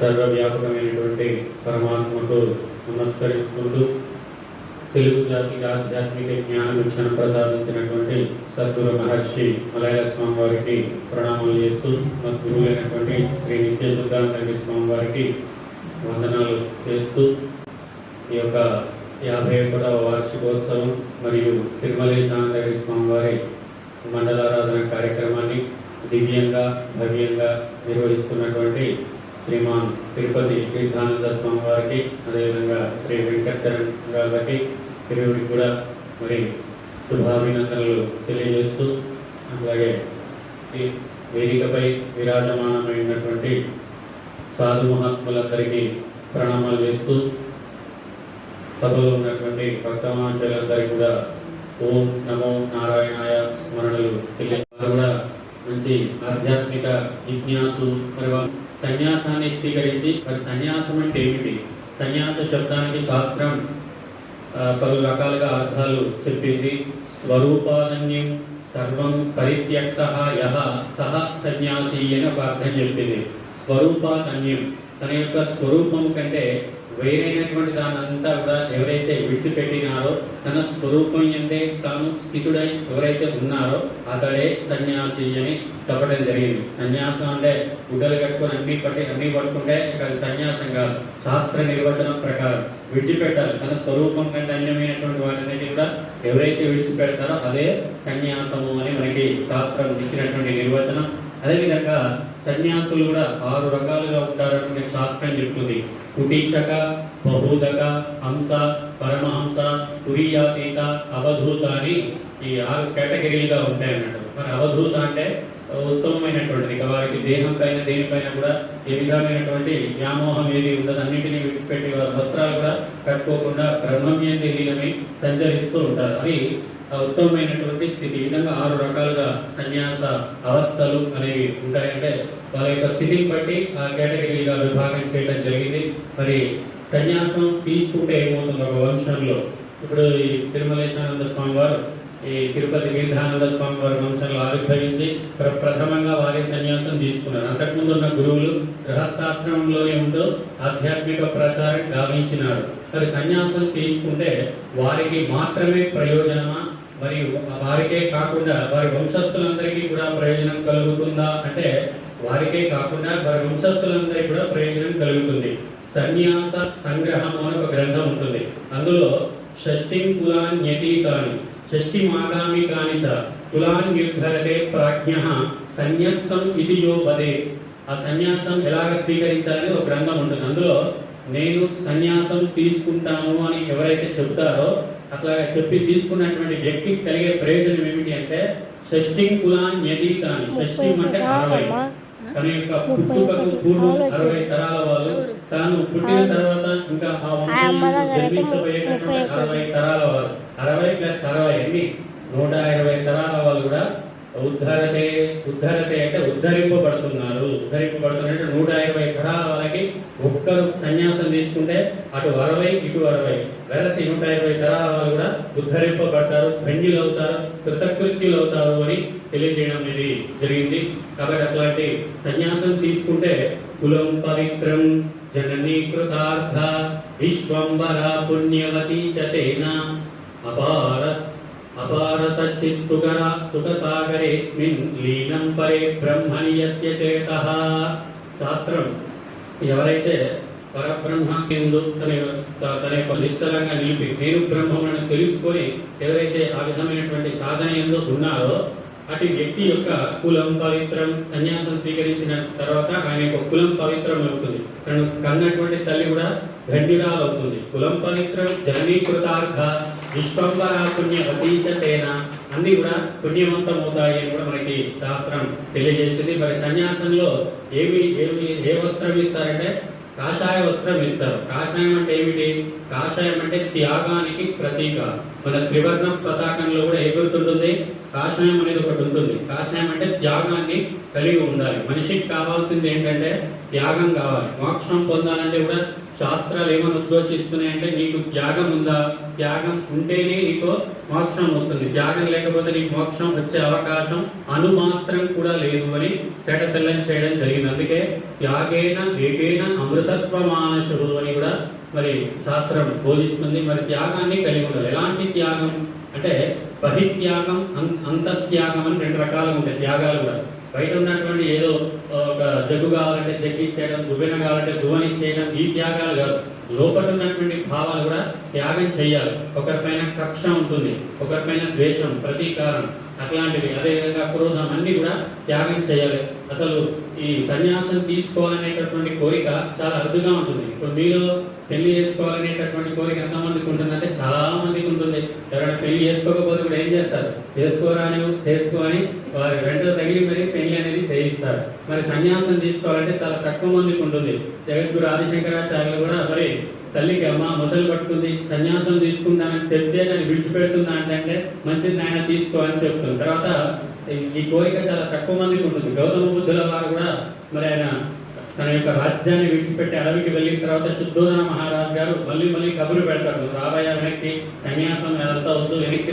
సర్వవ్యాపకమైనటువంటి పరమాత్మకు నమస్కరించుకుంటూ తెలుగు జాతికి ఆధ్యాత్మిక జ్ఞాన శిక్షణ ప్రసాదించినటువంటి సద్గురు మహర్షి మలయాళ స్వామి వారికి ప్రణామాలు చేస్తూ మా గురువులైనటువంటి శ్రీ నిత్య దుర్గానంద స్వామి వారికి వందనాలు చేస్తూ ఈ యొక్క యాభై ఒకటవ వార్షికోత్సవం మరియు తిరుమలేశానందగిరి స్వామి వారి మండలారాధన కార్యక్రమాన్ని దివ్యంగా భవ్యంగా నిర్వహిస్తున్నటువంటి శ్రీమాన్ తిరుపతి తీర్థానంద స్వామి వారికి అదేవిధంగా శ్రీ వెంకటచరణ్ గారికి తిరువుడికి కూడా మరి శుభాభినందనలు తెలియజేస్తూ అలాగే ఈ వేదికపై విరాజమానమైనటువంటి సాధు మహాత్ములందరికీ ప్రణామాలు చేస్తూ సభలో ఉన్నటువంటి భక్తమాంతులందరికీ కూడా ఓం నమో నారాయణాయ స్మరణలు తెలియ కూడా మంచి ఆధ్యాత్మిక జిజ్ఞాసు తర్వాత సన్యాసాన్ని స్వీకరించి మరి సన్యాసం అంటే ఏమిటి? సన్యాస శబ్దానికి శాస్త్రం పలు రకాలుగా అర్థాలు చెప్పింది. స్వరూపానన్యం సర్వం పరిత్యక్త యహ సహ సన్యాసి అని ఒక అర్థం చెప్పింది. స్వరూపానన్యం తన యొక్క స్వరూపం కంటే వేరైనటువంటి దానంతా కూడా ఎవరైతే విడిచిపెట్టినారో తన స్వరూపం ఎందే తాను స్థితుడై ఎవరైతే ఉన్నారో అతడే సన్యాసి అని చెప్పడం జరిగింది. సన్యాసం అంటే గుడ్డలు కట్టుకొని అన్ని పట్టి అన్ని పట్టుకుంటే ఇక్కడ సన్యాసం కాదు. శాస్త్ర నిర్వచనం ప్రకారం విడిచిపెట్టాలి. తన స్వరూపం కంటే అన్యమైనటువంటి వాటిని కూడా ఎవరైతే విడిచిపెడతారో అదే సన్యాసము అని మనకి శాస్త్రం ఇచ్చినటువంటి నిర్వచనం. అదేవిధంగా సన్యాసులు కూడా ఆరు రకాలుగా ఉంటారు. శాస్త్రం చెప్తుంది. కుటీచక బహూదక హంస పరమహంస తురియాతీత అవధూత అని ఈ ఆరు కేటగిరీలుగా ఉంటాయన్నట్టు మరి అవధూత అంటే ఉత్తమమైనటువంటి ఇక వారికి దేహం పైన దేనిపైన కూడా ఏ విధమైనటువంటి వ్యామోహం ఏది ఉండదు. అన్నింటినీ విడిచిపెట్టి వారి వస్త్రాలు కూడా కట్టుకోకుండా బ్రహ్మమ్యంది లీలమై సంచరిస్తూ ఉంటారు. అది ఉత్తమమైనటువంటి స్థితి. ఈ విధంగా ఆరు రకాలుగా సన్యాస అవస్థలు అనేవి ఉంటాయంటే వాళ్ళ యొక్క స్థితిని బట్టి ఆ కేటగిరీగా విభాగం చేయడం జరిగింది. మరి సన్యాసం తీసుకుంటే ఏమవుతుంది ఒక వంశంలో? ఇప్పుడు ఈ తిరుమలేశానంద స్వామి వారు ఈ తిరుపతి వీరధానంద స్వామి వారి వంశంలో ఆవిర్భవించి ప్ర- ప్రథమంగా వారి సన్యాసం తీసుకున్నారు. అంతకుముందు ఉన్న గురువులు గృహస్థాశ్రమంలోనే ఉంటూ ఆధ్యాత్మిక ప్రచారం గావించినారు. మరి సన్యాసం తీసుకుంటే వారికి మాత్రమే ప్రయోజనమా? మరియు వారికే కాకుండా వారి వంశస్థులందరికీ కూడా ప్రయోజనం కలుగుతుందా? అంటే వారికే కాకుండా వారి వంశస్థులందరికీ కూడా ప్రయోజనం కలుగుతుంది. సన్యాస సంగ్రహం అని ఒక గ్రంథం ఉంటుంది. అందులో షష్టిం కులాన్యతీతాన్ని షష్ఠి మాగామి కాని చ కులాన్ నిర్ధరతే ప్రాజ్ఞ సన్యస్తం ఇది యో వదే ఆ సన్యాసం ఎలాగ స్వీకరించాలని ఒక గ్రంథం ఉంటుంది. అందులో నేను సన్యాసం తీసుకుంటాను అని ఎవరైతే చెప్తారో అట్లా చెప్పి తీసుకున్నటువంటి వ్యక్తికి కలిగే ప్రయోజనం ఏమిటి అంటే షష్ఠిం కులాన్ యతీతాని షష్ఠిం ముప్పై అంటే అరవై. ముప్పై ఒకటి సార్లు వచ్చింది. ఆ అమ్మ దగ్గర అయితే ముప్పై ఒకటి. నూట ఇరవై తరాల వాళ్ళు కూడా ఉద్ధరతే ఉద్ధరతే అంటే ఉద్ధరింపబడుతున్నారు. ఉద్ధరింపబడుతున్నారు నూట ఇరవై తరాల వాళ్ళకి ఒక్కరు సన్యాసం తీసుకుంటే అటు అరవై ఇటు అరవై. వెరసి నూట ఇరవై తరాల కూడా ఉద్ధరింపబడతారు ధన్యులు అవుతారు కృతకృత్యులు అవుతారు అని తెలియజేయడం అనేది జరిగింది. కాబట్టి అట్లాంటి సన్యాసం తీసుకుంటే కులం పవిత్రం జననీ కృతార్థ విశ్వంబర పుణ్యవతి చతేన అపార అపార సచిత్ సుగర సుఖసాగరేస్మిన్ లీనం పరే బ్రహ్మణి యస్య చేతః. శాస్త్రం ఎవరైతే పరబ్రహ్మ ఎందు తన తన యొక్క నిష్టలంగా నిలిపి నేను బ్రహ్మములను తెలుసుకొని ఎవరైతే ఆ విధమైనటువంటి సాధన ఎందు ఉన్నారో అటు వ్యక్తి యొక్క కులం పవిత్రం సన్యాసం స్వీకరించిన తర్వాత ఆయన యొక్క కులం పవిత్రం అవుతుంది. తను కన్నటువంటి తల్లి కూడా ధన్యురాలు అవుతుంది. కులం పవిత్రం జననీకృతార్థ విశ్వంబరా పుణ్య అతీతేన అన్ని కూడా పుణ్యవంతం అవుతాయి అని కూడా మనకి శాస్త్రం తెలియజేసింది. మరి సన్యాసంలో ఏమి ఏమి ఏ వస్త్రం ఇస్తారంటే కాషాయ వస్త్రం ఇస్తారు. కాషాయం అంటే ఏమిటి? కాషాయం అంటే త్యాగానికి ప్రతీక మన త్రివర్ణ పతాకంలో కూడా ఏ కాషాయం అనేది ఒకటి ఉంటుంది. కాషాయం అంటే త్యాగాన్ని కలిగి ఉండాలి. మనిషికి కావాల్సింది ఏంటంటే త్యాగం కావాలి. మోక్షం పొందాలంటే కూడా శాస్త్రాలు ఏమని ఉద్ఘోషిస్తున్నాయి అంటే నీకు త్యాగం ఉందా? త్యాగం ఉంటేనే నీకు మోక్షం వస్తుంది. త్యాగం లేకపోతే నీకు మోక్షం వచ్చే అవకాశం అనుమాత్రం కూడా లేదు అని తేటతెల్లం చేయడం జరిగింది. అందుకే త్యాగేన ఏకేన అమృతత్వ మానసుడు అని కూడా మరి శాస్త్రం బోధిస్తుంది. మరి త్యాగాన్ని కలిగి ఉండాలి. ఎలాంటి త్యాగం? అంటే బహిత్యాగం అంతస్త్యాగం అని రెండు రకాలుగా ఉంటాయి. త్యాగాలు కూడా. బయట ఉన్నటువంటి ఏదో జగ్గు కావాలంటే జగ్గిచ్చేయడం దువ్వెన కావాలంటే దువ్వనిచ్చేయడం ఈ త్యాగాలు కాదు. లోపల ఉన్నటువంటి భావాలు కూడా త్యాగం చేయాలి ఒకరిపైన కక్ష ఉంటుంది ఒకరిపైన ద్వేషం ప్రతీకారం అట్లాంటివి. అదేవిధంగా క్రోధం అన్ని కూడా త్యాగం చేయాలి అసలు ఈ సన్యాసం తీసుకోవాలనేటటువంటి కోరిక చాలా అరుదుగా ఉంటుంది. ఇప్పుడు మీరు పెళ్ళి చేసుకోవాలనేటటువంటి కోరిక ఎంతమందికి ఉంటుందంటే ఎవరైనా పెళ్ళి చేసుకోకపోతే కూడా ఏం చేస్తారు? చేసుకోరాని చేసుకోని వారి రెండో తగిలి మరి పెళ్ళి అనేది చేయిస్తారు. మరి సన్యాసం తీసుకోవాలంటే చాలా తక్కువ మందికి ఉంటుంది. జగద్గురు ఆదిశంకరాచార్యులు కూడా మరి తల్లికి అమ్మ మొసలు పట్టుకుంది సన్యాసం తీసుకుంటానని చెప్తే నేను విడిచిపెడుతుందా అంటే మంచిది నాయన తీసుకో అని చెప్తుంది. తర్వాత ఈ కోరిక చాలా తక్కువ మందికి ఉంటుంది. గౌతమ బుద్ధుల వారు కూడా మరి ఆయన తన యొక్క రాజ్యాన్ని విడిచిపెట్టి అడవికి వెళ్ళిన తర్వాత శుద్ధోదన మహారాజు గారు మళ్ళీ మళ్ళీ కబురు పెడతారు. రాబోయే వెనక్కి సన్యాసం అదంతా వద్దు వెనక్కి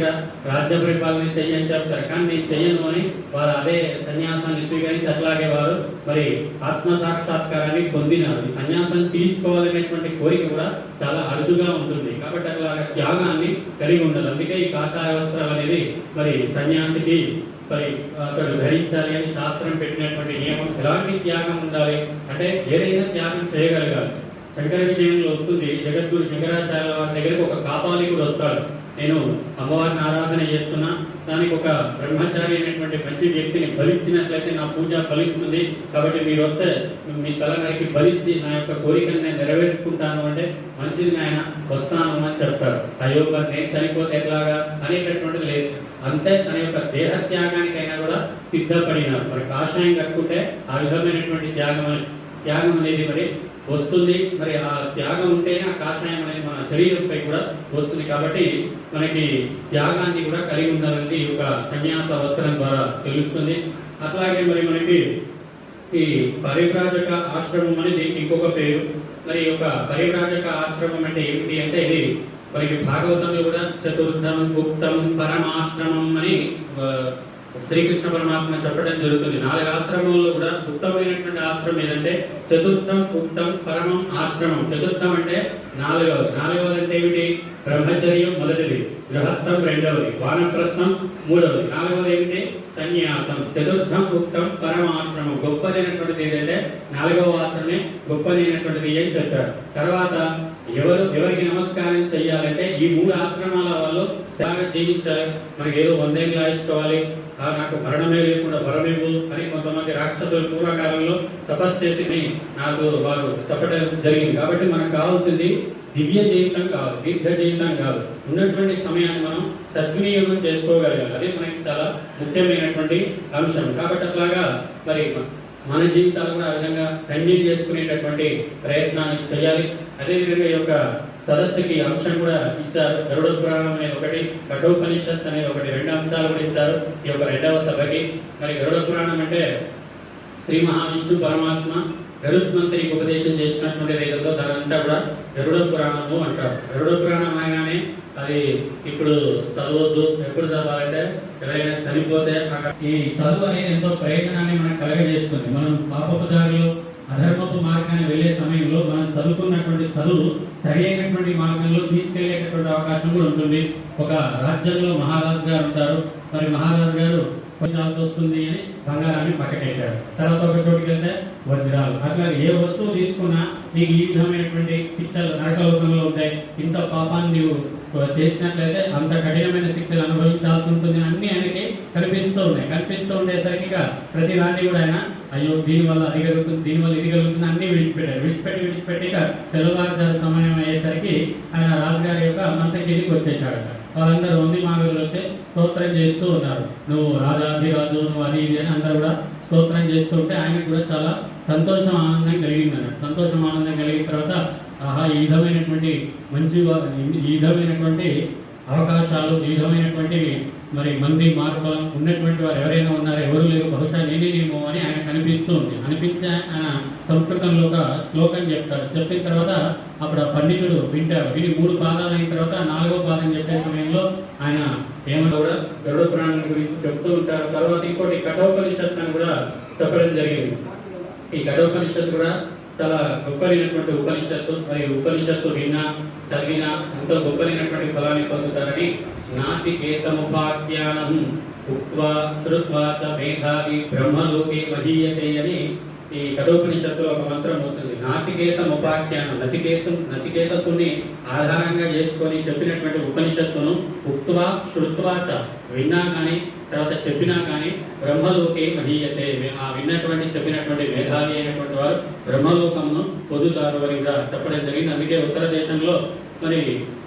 రాజ్య పరిపాలన చెయ్యని చెప్తారు కానీ నేను చెయ్యను అని వారు అదే సన్యాసాన్ని స్వీకరించి అట్లాగే వారు మరి ఆత్మ సాక్షాత్కారాన్ని పొందినారు. ఈ సన్యాసం తీసుకోవాలనేటువంటి కోరిక కూడా చాలా అరుదుగా ఉంటుంది. కాబట్టి అట్లా త్యాగాన్ని కలిగి ఉండాలి. అందుకే ఈ కాషాయ వస్త్రాలు అనేది మరి సన్యాసికి మరి అతడు ధరించాలి అని శాస్త్రం పెట్టినటువంటి నియమం ఎలాంటి త్యాగం ఉండాలి? అంటే ఏదైనా త్యాగం చేయగలగాలి. శంకర విజయంలో వస్తుంది జగద్గురు శంకరాచార్య వారి దగ్గరికి ఒక కాపాలికుడు వస్తాడు. నేను అమ్మవారిని ఆరాధన చేస్తున్నా దానికి ఒక బ్రహ్మచారి అయినటువంటి మంచి వ్యక్తిని భరించినట్లయితే నా పూజ ఫలిస్తుంది. కాబట్టి మీరు వస్తే మీ తలగారికి భరించి నా యొక్క కోరికను నేను నెరవేర్చుకుంటాను అంటే మంచిది నాయన వస్తాను అని చెప్తారు. అయ్యో మరి నేను చనిపోతే ఎట్లాగా అనేటటువంటిది లేదు. అంతే తన యొక్క దేహ త్యాగానికైనా కూడా సిద్ధపడినారు. మరి కాషాయం కట్టుకుంటే ఆ విధమైనటువంటి త్యాగం త్యాగం అనేది మరి వస్తుంది. మరి ఆ త్యాగం ఉంటేనే ఆ కాషాయం అనేది మన శరీరంపై కూడా వస్తుంది. కాబట్టి మనకి త్యాగాన్ని కూడా కలిగి ఉండాలని ఒక సన్యాస వస్త్రం ద్వారా తెలుస్తుంది. అట్లాగే మరి మనకి ఈ పరివ్రాజక ఆశ్రమం అనేది ఇంకొక పేరు. మరి ఒక పరివ్రాజక ఆశ్రమం అంటే ఏమిటి అంటే ఇది మనకి భాగవతంలో కూడా చతుర్థం గుప్తం పరమాశ్రమం అని శ్రీకృష్ణ పరమాత్మ చెప్పడం జరుగుతుంది. నాలుగు ఆశ్రమంలో కూడా ఉత్తమైనటువంటి ఆశ్రమం ఏదంటే చతుర్థం ఉక్తం పరమం ఆశ్రమం. చతుర్థం అంటే నాలుగవది. నాలుగవది అంటే ఏమిటి? బ్రహ్మచర్యం మొదటిది. గృహస్థం రెండవది. వానప్రస్థం మూడవది. నాలుగవది ఏమిటి? సన్యాసం. చతుర్థం ఉక్తం పరమాశ్రమం గొప్పదైనటువంటిది ఏదంటే నాలుగవ ఆశ్రమే గొప్పదైనటువంటిది ఏం చెప్పారు. తర్వాత ఎవరు ఎవరికి నమస్కారం చెయ్యాలంటే ఈ మూడు ఆశ్రమాల వాళ్ళు జీవించాలి. మనకి ఏదో వందేళ్ళు ఆయుష్కోవాలి. ఆ నాకు మరణమే లేకుండా వరమివ్వు అని కొంతమంది రాక్షసులు పూర్వకాలంలో తపస్సు చేసి నాకు వారు చెప్పడం జరిగింది. కాబట్టి మనకు కావాల్సింది దివ్య జీవితం కాదు దీర్ఘ జీవితం కాదు. ఉన్నటువంటి సమయాన్ని మనం సద్వినియోగం చేసుకోగలగాలి. అది మనకి చాలా ముఖ్యమైనటువంటి అంశం. కాబట్టి అట్లాగా మరి మన జీవితాలు కూడా ఆ విధంగా కంటిన్యూ చేసుకునేటటువంటి ప్రయత్నాన్ని చేయాలి. అదేవిధంగా ఈ యొక్క సదస్సుకి అంశం కూడా ఇచ్చారు. గరుడ పురాణం అనేది ఒకటి కఠోపనిషత్ అనే ఒకటి రెండు అంశాలు కూడా ఇచ్చారు. ఈ యొక్క రెండవ సభకి. మరి గరుడ పురాణం అంటే శ్రీ మహావిష్ణు పరమాత్మ గరుత్మంతునికి ఉపదేశం చేసినటువంటి ఏదో దానంతా కూడా గరుడ పురాణము అంటారు. గరుడ పురాణం అనగానే అది ఇప్పుడు చదవద్దు ఎప్పుడు చదవాలంటే ఎవరైనా చనిపోతే ఈ చదువు అనేది ఎంతో ప్రయత్నాన్ని మనకు కలగజేస్తుంది. మనం అవకాశం కూడా ఉంటుంది. ఒక రాజ్యంలో మహారాజు గారు ఉంటారు. మరి మహారాజు గారు కొంచెం వస్తుంది అని బంగారాన్ని పక్కకెట్టాడు తర్వాత ఒక చోటుకి వెళ్తే వజ్రాలు. అట్లా ఏ వస్తువు తీసుకున్నా నీకు ఈ విధమైనటువంటి శిక్షలు నరకలోకంలో ఉంటాయి. ఇంత పాపాన్ని నీవు చేసినట్లయితే అంత కఠినమైన శిక్షలు అనుభవించాల్సి ఉంటుంది అన్ని ఆయనకి కనిపిస్తూ ఉన్నాయి. కనిపిస్తూ ఉండేసరికి ప్రతి దాన్ని కూడా ఆయన అయ్యో దీని వల్ల అది కలుగుతుంది దీని వల్ల ఇది కలుగుతుంది అన్నీ విడిచిపెట్టారు. విడిచిపెట్టి విడిచిపెట్టి ఇక సమయం అయ్యేసరికి ఆయన రాజుగారి యొక్క మంచం వచ్చేసాడు వాళ్ళందరూ ఉంది మాగదులు వచ్చి స్తోత్రం చేస్తూ ఉన్నారు. నువ్వు రాజాధిరాజు నువ్వు అది ఇది అని అందరూ కూడా స్తోత్రం చేస్తూ ఉంటే ఆయనకు కూడా చాలా సంతోషం ఆనందం కలిగింది అన్నట్టు సంతోషం ఆనందం కలిగిన తర్వాత ఆహా ఈ విధమైనటువంటి మంచి ఈ విధమైనటువంటి అవకాశాలు ఈ విధమైనటువంటివి మరి మంది మార్పులం ఉన్నటువంటి వారు ఎవరైనా ఉన్నారో ఎవరు లేరు. బహుశా నేనేనేమో అని ఆయన కనిపిస్తూ ఉంది. అనిపించే ఆయన సంస్కృతంలో ఒక శ్లోకం చెప్తారు. చెప్పిన తర్వాత అప్పుడు ఆ పండితుడు వింటారు విని మూడు పాదాలు అయిన తర్వాత నాలుగో పాదం చెప్పే సమయంలో ఆయన ఏమన్నా కూడా గరుడ పురాణం గురించి చెప్తూ ఉంటారు. తర్వాత ఇంకోటి కఠోపనిషత్ అని కూడా చెప్పడం జరిగింది. ఈ కఠోపనిషత్తు కూడా చాలా గొప్పలైనటువంటి ఉపనిషత్తు. మరి ఉపనిషత్తు విన్నా చదివినా ఎంతో గొప్పలైనటువంటి ఫలాన్ని పొందుతారని నాచికేతముపాఖ్యానం ఉక్వా శ్రుత్వా చ మేధావి బ్రహ్మలోకే మహీయతే అని ఈ కఠోపనిషత్తులో ఒక మంత్రం వస్తుంది. నాచికేతం ఉపాఖ్యానం నచికేతం నచికేతసుని ఆధారంగా చేసుకొని చెప్పినటువంటి ఉపనిషత్తును ఉక్వా శ్రుత్వా చ విన్నా కానీ తర్వాత చెప్పినా కానీ బ్రహ్మలోకే మహీయతే. ఆ విన్నటువంటి చెప్పినటువంటి మేధావి అయినటువంటి వారు బ్రహ్మలోకమును పొందుతారు అని చెప్పడం జరిగింది. అందుకే ఉత్తర దేశంలో మరి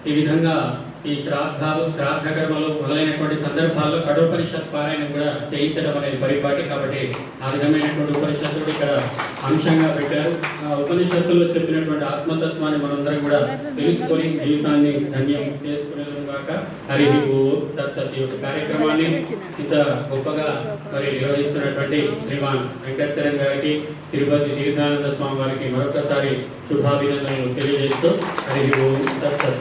ఈ విధంగా ఈ శ్రాద్ధాలు శ్రాద్ధ కర్మలు మొదలైనటువంటి సందర్భాల్లో కఠోపనిషత్ పారాయణం కూడా చేయించడం అనేది పరిపాటి కాబట్టి ఆ విధమైనటువంటి ఉపనిషత్తుడు ఇక్కడ అంశంగా పెట్టారు. ఆ ఉపనిషత్తుల్లో చెప్పినటువంటి ఆత్మతత్వాన్ని మనందరం కూడా తెలుసుకొని జీవితాన్ని ధన్యం చేసుకునేందుకు హరి ఓ తత్సత్ యొక్క కార్యక్రమాన్ని ఇంత గొప్పగా మరి నిర్వహిస్తున్నటువంటి శ్రీమాన్ వెంకటచరణ్ గారికి తిరుపతి తీర్థానంద స్వామి వారికి మరొకసారి శుభాభినందనలు తెలియజేస్తూ హరి ఓం తత్సత్.